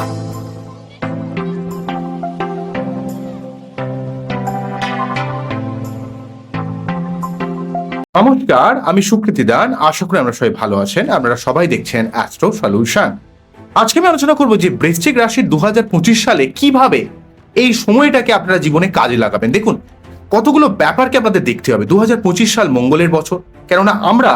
নমস্কার, আমি সুকৃতি দান। আশা করি আমরা সবাই ভালো আছেন। আপনারা সবাই দেখছেন অ্যাস্ট্রো সলিউশন আজকে আমি আলোচনা করব যে বৃশ্চিক রাশির দু সালে কীভাবে এই সময়টাকে আপনারা জীবনে কাজে লাগাবেন। দেখুন, কতগুলো ব্যাপারকে আপনাদের দেখতে হবে দু হাজার পঁচিশ সাল মঙ্গলের বছর। কেননা আমরা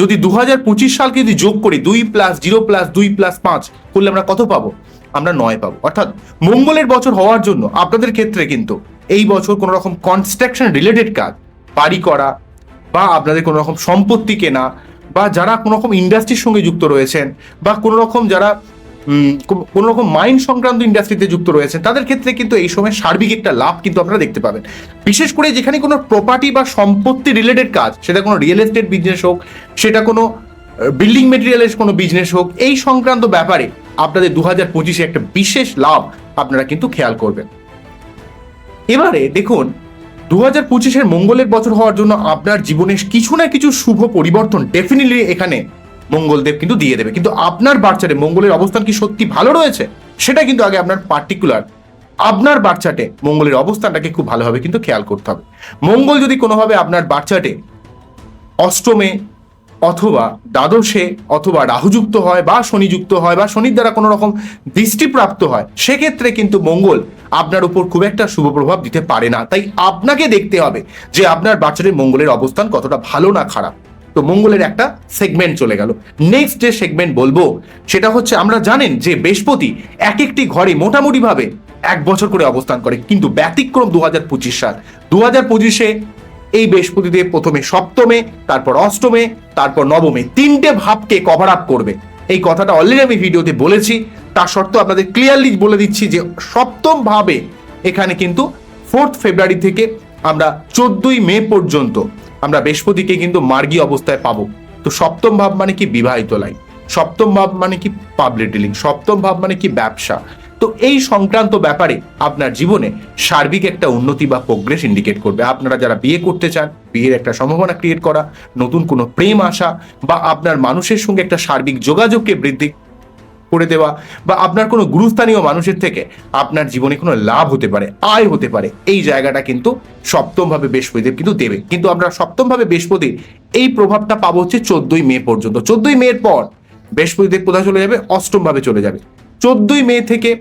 যদি দু হাজার পঁচিশ সালকে যদি যোগ করি দুই প্লাস জিরো প্লাস দুই প্লাস পাঁচ, করলে আমরা কত পাবো? আমরা নয় পাবো। অর্থাৎ মঙ্গলের বছর হওয়ার জন্য আপনাদের ক্ষেত্রে কিন্তু এই বছর কোনো রকম কনস্ট্রাকশন রিলেটেড কাজ, বাড়ি করা বা আপনাদের কোনো রকম সম্পত্তি কেনা বা যারা কোনো রকম ইন্ডাস্ট্রির সঙ্গে যুক্ত রয়েছেন বা কোনো রকম যারা কোনো রকম মাইন সংক্রান্ত ইন্ডাস্ট্রিতে যুক্ত রয়েছেন, তাদের ক্ষেত্রে কিন্তু এই সময় সার্বিক একটা লাভ কিন্তু আপনারা দেখতে পাবেন। বিশেষ করে যেখানে কোনো প্রপার্টি বা সম্পত্তি রিলেটেড কাজ, সেটা কোনো রিয়েল এস্টেট বিজনেস হোক, সেটা কোনো বিল্ডিং মেটেরিয়ালের কোনো বিজনেস হোক, এই সংক্রান্ত ব্যাপারে আপনাদের দু হাজার পঁচিশে একটা বিশেষ লাভ আপনারা কিন্তু খেয়াল করবেন। এবারে দেখুন দু হাজার পঁচিশের মঙ্গলের বছর হওয়ার জন্য আপনার জীবনে কিছু না কিছু শুভ পরিবর্তন ডেফিনেটলি এখানে মঙ্গলদেব কিন্তু দিয়ে দেবে। কিন্তু আপনার বাচ্চাটে মঙ্গলের অবস্থান কি সত্যি ভালো রয়েছে? সেটা কিন্তু আগে আপনার পার্টিকুলার আপনার বাচ্চাটে মঙ্গলের অবস্থানটাকে খুব ভালোভাবে কিন্তু খেয়াল করতে হবে। মঙ্গল যদি কোনোভাবে আপনার বাচ্চাটে অষ্টমে অথবা দ্বাদশে অথবা রাহুযুক্ত হয় বা শনিযুক্ত হয় বা শনির দ্বারা কোনো রকম দৃষ্টিপ্রাপ্ত হয়, সেক্ষেত্রে কিন্তু মঙ্গল আপনার উপর খুব একটা শুভ প্রভাব দিতে পারে না। তাই আপনাকে দেখতে হবে যে আপনার বাচ্চাদের মঙ্গলের অবস্থান কতটা ভালো না খারাপ। তো মঙ্গলের একটা সেগমেন্ট চলে গেল। নেক্সট যে সেগমেন্ট বলব, সেটা হচ্ছে আমরা জানেন যে বৃহস্পতি এক একটি ঘরে মোটামুটি ভাবে এক বছর করে অবস্থান করে, কিন্তু ব্যতিক্রম দু হাজার পঁচিশ সাল। দু হাজার পঁচিশে এই বৃহস্পতিদেব প্রথমে সপ্তমে, তারপর অষ্টমে, তারপর নবমে, তিনটে ভাবকে কভার আপ করবে। এই কথাটা অলরেডি আমি ভিডিওতে বলেছি, তা সত্ত্বেও আপনাদের ক্লিয়ারলি বলে দিচ্ছি যে সপ্তম ভাবে এখানে কিন্তু ফোর্থ ফেব্রুয়ারি থেকে আমরা চোদ্দই মে পর্যন্ত আমরা বৃহস্পতিকে কিন্তু মার্গী অবস্থায় পাবো। তো সপ্তম ভাব মানে কি বিবাহিত লাইন সপ্তম ভাব মানে কি পাবলিক ডিলিং সপ্তম ভাব মানে কি ব্যবসা? তো এই সংক্রান্ত ব্যাপারে আপনার জীবনে সার্বিক একটা উন্নতি বা প্রোগ্রেস ইন্ডিকেট করবে। আপনারা যারা বিয়ে করতে চান, বিয়ের একটা সম্ভাবনা ক্রিয়েট করা, নতুন কোনো প্রেম আসা বা আপনার মানুষের সঙ্গে একটা সার্বিক যোগাযোগকে বৃদ্ধি করে দেওয়া বা আপনার কোনো গুরুস্থানীয় মানুষের থেকে আপনার জীবনে কোনো লাভ হতে পারে, আয় হতে পারে, এই জায়গাটা কিন্তু সপ্তমভাবে বৃহস্পতিদেব কিন্তু দেবে। কিন্তু আমরা সপ্তম ভাবে বৃহস্পতির এই প্রভাবটা পাবো হচ্ছে চোদ্দই মে পর্যন্ত। চোদ্দই মের পর বৃহস্পতিদেব কোথায় চলে যাবে? অষ্টমভাবে চলে যাবে। চোদ্দই মে থেকে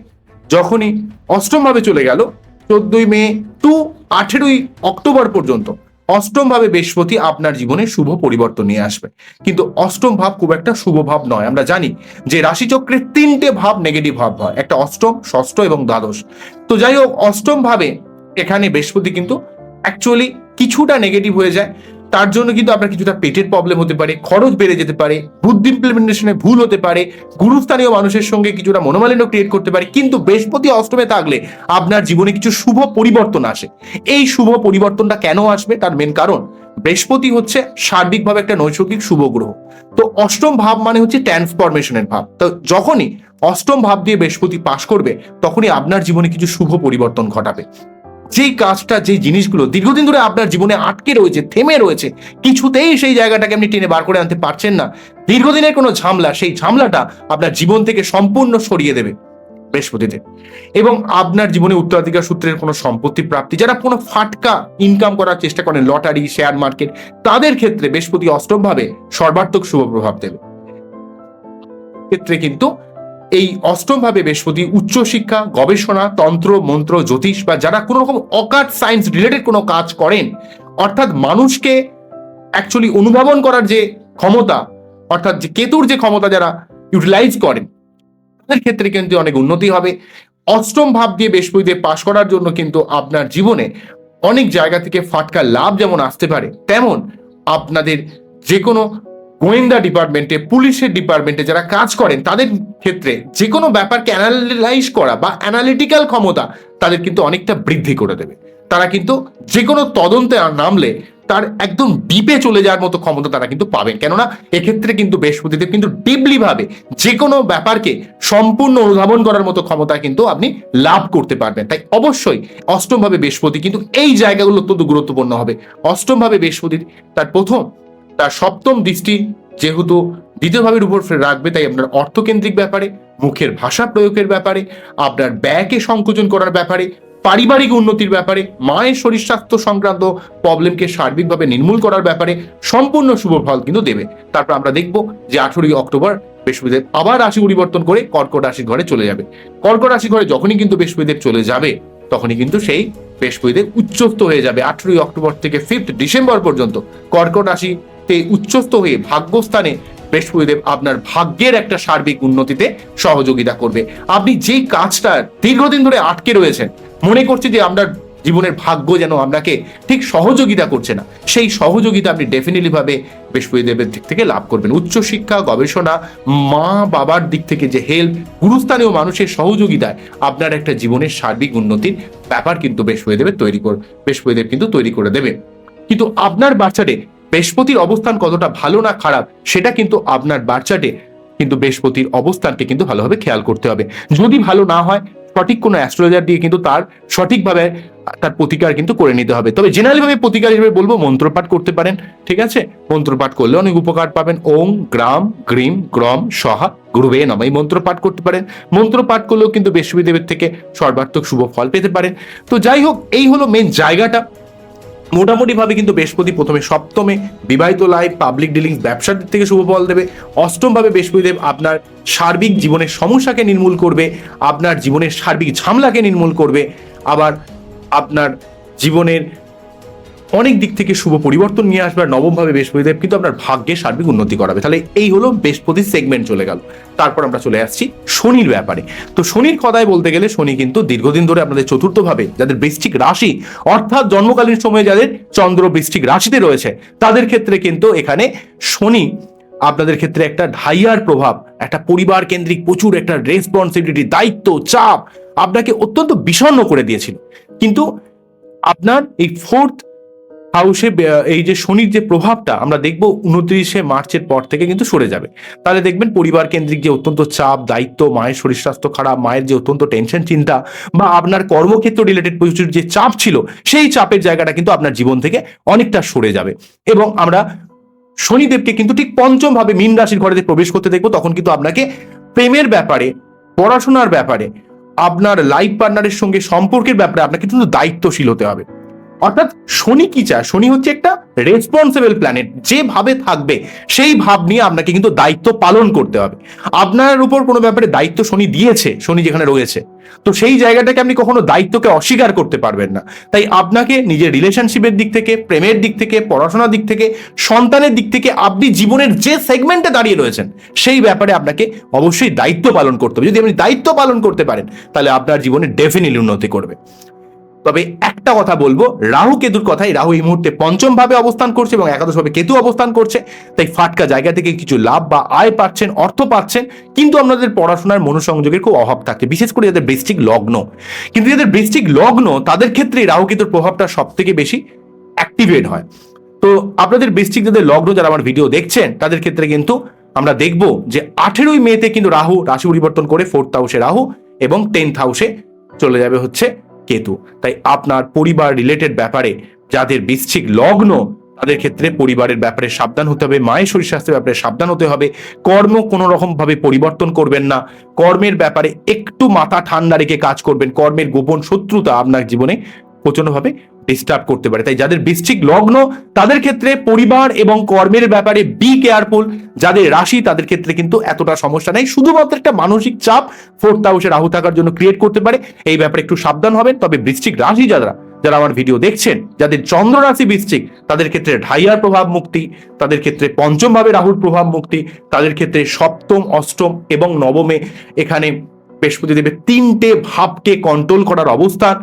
যখনই অষ্টম ভাবে চলে গেল, চোদ্দই মে টু আঠেরোই অক্টোবর পর্যন্ত অষ্টম ভাবে বৃহস্পতি আপনার জীবনে শুভ পরিবর্তন নিয়ে আসবে। কিন্তু অষ্টম ভাব খুব একটা শুভ ভাব নয়। আমরা জানি যে রাশিচক্রের তিনটে ভাব নেগেটিভ ভাব হয়। একটা অষ্টম, ষষ্ঠ এবং দ্বাদশ। তো যাই হোক, অষ্টম ভাবে এখানে বৃহস্পতি কিন্তু অ্যাকচুয়ালি কিছুটা নেগেটিভ হয়ে যায়। তার জন্য কিন্তু আপনার কিছুটা পেটের প্রবলেম হতে পারে, খরচ বেড়ে যেতে পারে, বুদ্ধি ইমপ্লিমেন্টেশনে ভুল হতে পারে, গুরুস্থানীয় মানুষের সঙ্গে কিছুটা মনোমালিন্য ক্রিয়েট করতে পারে, কিন্তু বৃহস্পতি অষ্টমে থাকলে আপনার জীবনে কিছু শুভ পরিবর্তন আসে। এই শুভ পরিবর্তনটা কেন আসবে? তার মেন কারণ, বৃহস্পতি হচ্ছে সার্বিকভাবে একটা নৈসর্গিক শুভ গ্রহ। তো অষ্টম ভাব মানে হচ্ছে ট্রান্সফরমেশনের ভাব। তো যখনই অষ্টম ভাব দিয়ে বৃহস্পতি পাশ করবে, তখনই আপনার জীবনে কিছু শুভ পরিবর্তন ঘটাবে। যেই কাজটা যে জিনিসগুলো দীর্ঘদিন ধরে আপনার জীবনে আটকে রয়েছে, থেমে রয়েছে, কিছুতেই সেই জায়গাটাকে আপনি টেনে বার করে আনতে পারছেন না। দীর্ঘদিনের কোনো ঝামলা, সেই ঝামলাটা আপনার জীবন থেকে সম্পূর্ণ সরিয়ে দেবে বৃহস্পতিতে। এবং আপনার জীবনে উত্তরাধিকার সূত্রের কোনো সম্পত্তি প্রাপ্তি, যারা কোনো ফাটকা ইনকাম করার চেষ্টা করেন, লটারি শেয়ার মার্কেট তাদের ক্ষেত্রে বৃহস্পতি অষ্টম ভাবে সর্বাত্মক শুভ প্রভাব দেবে। ক্ষেত্রে কিন্তু এই অষ্টম ভাবে বৃহস্পতি উচ্চশিক্ষা, গবেষণা, তন্ত্র, মন্ত্র, জ্যোতিষ বা যারা কোনো রকম অকাট সায়েন্স রিলেটেড কোনো কাজ করেন, অর্থাৎ মানুষকে অ্যাকচুয়ালি অনুধাবন করার যে ক্ষমতা, অর্থাৎ যে কেতুর যে ক্ষমতা যারা ইউটিলাইজ করেন, তাদের ক্ষেত্রে কিন্তু অনেক উন্নতি হবে। অষ্টম ভাব দিয়ে বৃহস্পতিদেব পাশ করার জন্য কিন্তু আপনার জীবনে অনেক জায়গা থেকে ফাটকা লাভ যেমন আসতে পারে, তেমন আপনাদের যে কোনো গোয়েন্দা ডিপার্টমেন্টে, পুলিশের ডিপার্টমেন্টে যারা কাজ করেন, তাদের ক্ষেত্রে যে কোনো ব্যাপারকে অ্যানালাইজ করা বা অ্যানালিটিক্যাল ক্ষমতা তাদের কিন্তু অনেকটা বৃদ্ধি করে দেবে। তারা কিন্তু যে কোনো তদন্তে নামলে তার একদম ডিপে চলে যাওয়ার মতো ক্ষমতা তারা কিন্তু পাবেন। কেননা এক্ষেত্রে কিন্তু বৃহস্পতিদেব কিন্তু ডিপলি ভাবে যে কোনো ব্যাপারকে সম্পূর্ণ অনুধাবন করার মতো ক্ষমতা কিন্তু আপনি লাভ করতে পারবেন। তাই অবশ্যই অষ্টমভাবে বৃহস্পতি কিন্তু এই জায়গাগুলো অত্যন্ত গুরুত্বপূর্ণ হবে। অষ্টম ভাবে বৃহস্পতি তার প্রথম তার সপ্তম দৃষ্টি যেহেতু দ্বিতীয় ভাবের উপর রাখবে, তাই আপনার অর্থকেন্দ্রিক ব্যাপারে, মুখের ভাষা প্রয়োগের ব্যাপারে, আপনার ব্যয়কে সংকোচন করার ব্যাপারে, পারিবারিক উন্নতির ব্যাপারে, মায়ের শরীর স্বাস্থ্য সংক্রান্ত প্রবলেমকে সার্বিকভাবে নির্মূল করার ব্যাপারে সম্পূর্ণ শুভ ফল কিন্তু দেবে। তারপর আমরা দেখব যে আঠেরোই অক্টোবর বৃহস্পতিদেব আবার রাশি পরিবর্তন করে কর্কট রাশির ঘরে চলে যাবে। কর্কট রাশির ঘরে যখনই কিন্তু বৃহস্পতিদেব চলে যাবে, তখনই কিন্তু সেই বৃহস্পতিদেব উচ্চস্থ হয়ে যাবে আঠেরোই অক্টোবর থেকে ফিফথ ডিসেম্বর পর্যন্ত। কর্কট রাশিতে উচ্চস্থ হয়ে ভাগ্যস্থানে বৃহস্পতিদেব আপনার ভাগ্যের একটা সার্বিক উন্নতিতে সহযোগিতা করবে। আপনি যেই কাজটা দীর্ঘদিন ধরে আটকে রয়েছেন, মনে করছে যে আপনার জীবনের ভাগ্য যেন আপনাকে ঠিক সহযোগিতা করছে না, সেই সহযোগিতা আপনি ডেফিনেটলি ভাবে বৃহস্পতিদেবের দিক থেকে লাভ করবেন। উচ্চশিক্ষা, গবেষণা, মা বাবার দিক থেকে যে হেল্প গুরুস্থানীয় মানুষের সহযোগিতায় আপনার একটা জীবনের সার্বিক উন্নতির ব্যাপার কিন্তু বৃহস্পতিদেবের তৈরি করে, বৃহস্পতিদেব কিন্তু তৈরি করে দেবে। কিন্তু আপনার বাচ্চাটে বৃহস্পতির অবস্থান কতটা ভালো না খারাপ, সেটা কিন্তু আপনার বাচ্চাটে কিন্তু বৃহস্পতির অবস্থানকে কিন্তু ভালোভাবে খেয়াল করতে হবে। যদি ভালো না হয়, সঠিক কোনো অ্যাস্ট্রোলজার দিয়ে কিন্তু তার সঠিকভাবে তার প্রতিকার কিন্তু করে নিতে হবে। তবে জেনারেলি ভাবে প্রতিকার হিসেবে বলব, মন্ত্রপাঠ করতে পারেন, ঠিক আছে? মন্ত্রপাঠ করলে অনেক উপকার পাবেন। ওং গ্রাম, গ্রিম, গ্রম, সহা, গুরুবে নম, এই মন্ত্র পাঠ করতে পারেন। মন্ত্রপাঠ করলেও কিন্তু বৃহস্পতিদেবের থেকে সর্বাত্মক শুভ ফল পেতে পারেন। তো যাই হোক, এই হলো মেন জায়গাটা। মোটামুটি ভাবে কিন্তু বৃহস্পতি প্রথমে সপ্তমে। বিবাহিত লাইফ পাবলিক ডিলিংস ব্যবসার দিক থেকে শুভ ফল দেবে। অষ্টমভাবে বৃহস্পতিদেব আপনার সার্বিক জীবনের সমস্যাকে নির্মূল করবে, আপনার জীবনের সার্বিক ঝামলাকে নির্মূল করবে, আবার আপনার জীবনের অনেক দিক থেকে শুভ পরিবর্তন নিয়ে আসবে আর নবম ভাবে বৃহস্পতিদেব কিন্তু আপনার ভাগ্যে সার্বিক উন্নতি করাবে। তাহলে এই হলো বৃহস্পতির সেগমেন্ট চলে গেল। তারপর আমরা চলে আসছি শনির ব্যাপারে। তো শনির কথায় বলতে গেলে শনি কিন্তু দীর্ঘদিন ধরে আপনাদের চতুর্থভাবে যাদের বৃশ্চিক রাশি, অর্থাৎ জন্মকালীন সময়ে যাদের চন্দ্র বৃশ্চিক রাশিতে রয়েছে, তাদের ক্ষেত্রে কিন্তু এখানে শনি আপনাদের ক্ষেত্রে একটা ঢাইয়ার প্রভাব, একটা পরিবার কেন্দ্রিক প্রচুর একটা রেসপন্সিবিলিটি দায়িত্ব, চাপ, আপনাকে অত্যন্ত বিষণ্ণ করে দিয়েছিল। কিন্তু আপনার এই ফোর্থ হাউসে এই যে শনির যে প্রভাবটা, আমরা দেখব উনত্রিশে মার্চের পর থেকে কিন্তু সরে যাবে। তাহলে দেখবেন পরিবার কেন্দ্রিক যে অত্যন্ত চাপ, দায়িত্ব, মায়ের শরীর স্বাস্থ্য খারাপ, মায়ের যে অত্যন্ত টেনশন চিন্তা, বা আপনার কর্মক্ষেত্র রিলেটেড প্রচুর যে চাপ ছিল, সেই চাপের জায়গাটা কিন্তু আপনার জীবন থেকে অনেকটা সরে যাবে। এবং আমরা শনিদেবকে কিন্তু ঠিক পঞ্চম ভাবে মীন রাশির ঘরে প্রবেশ করতে দেখব, তখন কিন্তু আপনাকে প্রেমের ব্যাপারে, পড়াশোনার ব্যাপারে, আপনার লাইফ পার্টনারের সঙ্গে সম্পর্কের ব্যাপারে আপনাকে কিন্তু দায়িত্বশীল হতে হবে। অর্থাৎ শনি কি চায়? শনি হচ্ছে একটা রেসপন্সিবল প্ল্যানেট যেভাবে থাকবে, সেই ভাব নিয়ে আপনাকে কিন্তু দায়িত্ব পালন করতে হবে। আপনার উপর কোনো ব্যাপারে দায়িত্ব শনি দিয়েছে, শনি যেখানে রয়েছে, তো সেই জায়গাটাকে আপনি কখনো দায়িত্বকে অস্বীকার করতে পারবেন না। তাই আপনাকে নিজের রিলেশনশিপের দিক থেকে, প্রেমের দিক থেকে, পড়াশোনার দিক থেকে, সন্তানের দিক থেকে আপনি জীবনের যে সেগমেন্টে দাঁড়িয়ে রয়েছেন, সেই ব্যাপারে আপনাকে অবশ্যই দায়িত্ব পালন করতে হবে। যদি আপনি দায়িত্ব পালন করতে পারেন, তাহলে আপনার জীবনে ডেফিনেটলি উন্নতি করবে। তবে একটা কথা বলব, রাহু কেতুর কথাই, রাহু এই মুহূর্তে পঞ্চম ভাবে অবস্থান করছে এবং একাদশ ভাবে কেতু অবস্থান করছে, তাই ফাটকা জায়গা থেকে কিছু লাভ বা আয় পাচ্ছেন, অর্থ পাচ্ছেন, কিন্তু আপনাদের পড়াশোনার মনোসংযোগের খুব অভাব থাকছে বিশেষ করে যাদের বৃষ্টিক লগ্ন। কিন্তু যাদের বৃষ্টিক লগ্ন, তাদের ক্ষেত্রে রাহু কেতুর প্রভাবটা সব থেকে বেশি অ্যাক্টিভেট হয়। তো আপনাদের বৃষ্টিক যাদের লগ্ন যারা আমার ভিডিও দেখছেন, তাদের ক্ষেত্রে কিন্তু আমরা দেখব যে আঠেরোই মেতে কিন্তু রাহু রাশি পরিবর্তন করে ফোর্থ হাউসে রাহু এবং টেন্থ হাউসে চলে যাবে হচ্ছে কেতু। তাই আপনার পরিবার রিলেটেড ব্যাপারে যাদের বৃশ্চিক লগ্ন, তাদের ক্ষেত্রে পরিবারের ব্যাপারে সাবধান হতে হবে, মায়ের শরীর স্বাস্থ্যের ব্যাপারে সাবধান হতে হবে, কর্ম কোনো রকম ভাবে পরিবর্তন করবেন না, কর্মের ব্যাপারে একটু মাথা ঠান্ডা রেখে কাজ করবেন, কর্মের গোপন শত্রুতা আপনার জীবনে প্রচন্ডভাবে ডিস্টার্ব করতে পারে। তাই যাদের বৃশ্চিক লগ্ন, তাদের ক্ষেত্রে পরিবার এবং কর্মের ব্যাপারে বি কেয়ারফুল যাদের রাশি, তাদের ক্ষেত্রে কিন্তু এতটা সমস্যা নেই। শুধুমাত্র একটা মানসিক চাপ ফোর্থ হাউসে রাহু থাকার জন্য ক্রিয়েট করতে পারে। এই ব্যাপারে একটু সাবধান হবেন। তবে বৃশ্চিক রাশি যারা যারা আমার ভিডিও দেখছেন, যাদের চন্দ্র রাশি বৃশ্চিক, তাদের ক্ষেত্রে ঢাইয়ার প্রভাব মুক্তি, তাদের ক্ষেত্রে পঞ্চম ভাবে রাহুর প্রভাব মুক্তি, তাদের ক্ষেত্রে সপ্তম, অষ্টম এবং নবমে এখানে বৃহস্পতি দেবের তিনটে ভাবকে কন্ট্রোল করার অবস্থান।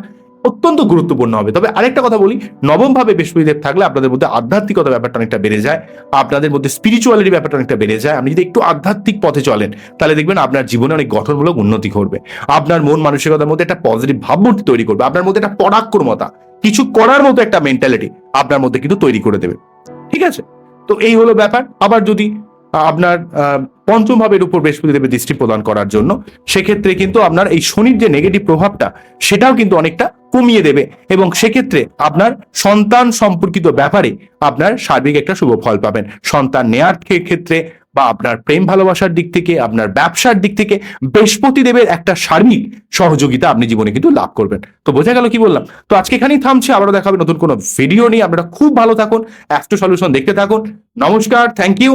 অত্যন্ত গুরুত্বপূর্ণ হবে। তবে আরেকটা কথা বলি নবম ভাবে বৃহস্পতিদেব থাকলে আপনাদের মধ্যে আধ্যাত্মিকতা ব্যাপারটা অনেকটা বেড়ে যায়, আপনাদের মধ্যে স্পিরিচুয়ালিটি ব্যাপারটা অনেকটা বেড়ে যায়। আপনি যদি একটু আধ্যাত্মিক পথে চলেন, তাহলে দেখবেন আপনার জীবনে অনেক গঠনমূলক উন্নতি করবে আপনার মন মানসিকতার মধ্যে একটা পজিটিভ ভাবমূর্তি তৈরি করবে। আপনার মধ্যে একটা পরাক্রমতা, কিছু করার মতো একটা মেন্টালিটি আপনার মধ্যে কিন্তু তৈরি করে দেবে। ঠিক আছে? তো এই হলো ব্যাপার। আবার যদি আপনার পঞ্চম ভাবের উপর বৃহস্পতি দেবের দৃষ্টি প্রদান করার জন্য, সেক্ষেত্রে কিন্তু আপনার এই শনির যে নেগেটিভ প্রভাবটা, সেটাও কিন্তু অনেকটা কমিয়ে দেবে এবং সেক্ষেত্রে আপনার সন্তান সম্পর্কিত ব্যাপারে আপনার সার্বিক একটা শুভ ফল পাবেন। সন্তান নেয়ার ক্ষেত্রে বা আপনার প্রেম ভালোবাসার দিক থেকে, আপনার ব্যবসার দিক থেকে বৃহস্পতি দেবের একটা সার্বিক সহযোগিতা আপনি জীবনে কিন্তু লাভ করবেন। তো বোঝা গেল কি বললাম? তো আজকে এখানেই থামছি, আবারও দেখাবে নতুন কোনো ভিডিও নিয়ে। আপনারা খুব ভালো থাকুন অ্যাস্ট্রো সলিউশন দেখতে থাকুন। নমস্কার, থ্যাংক ইউ।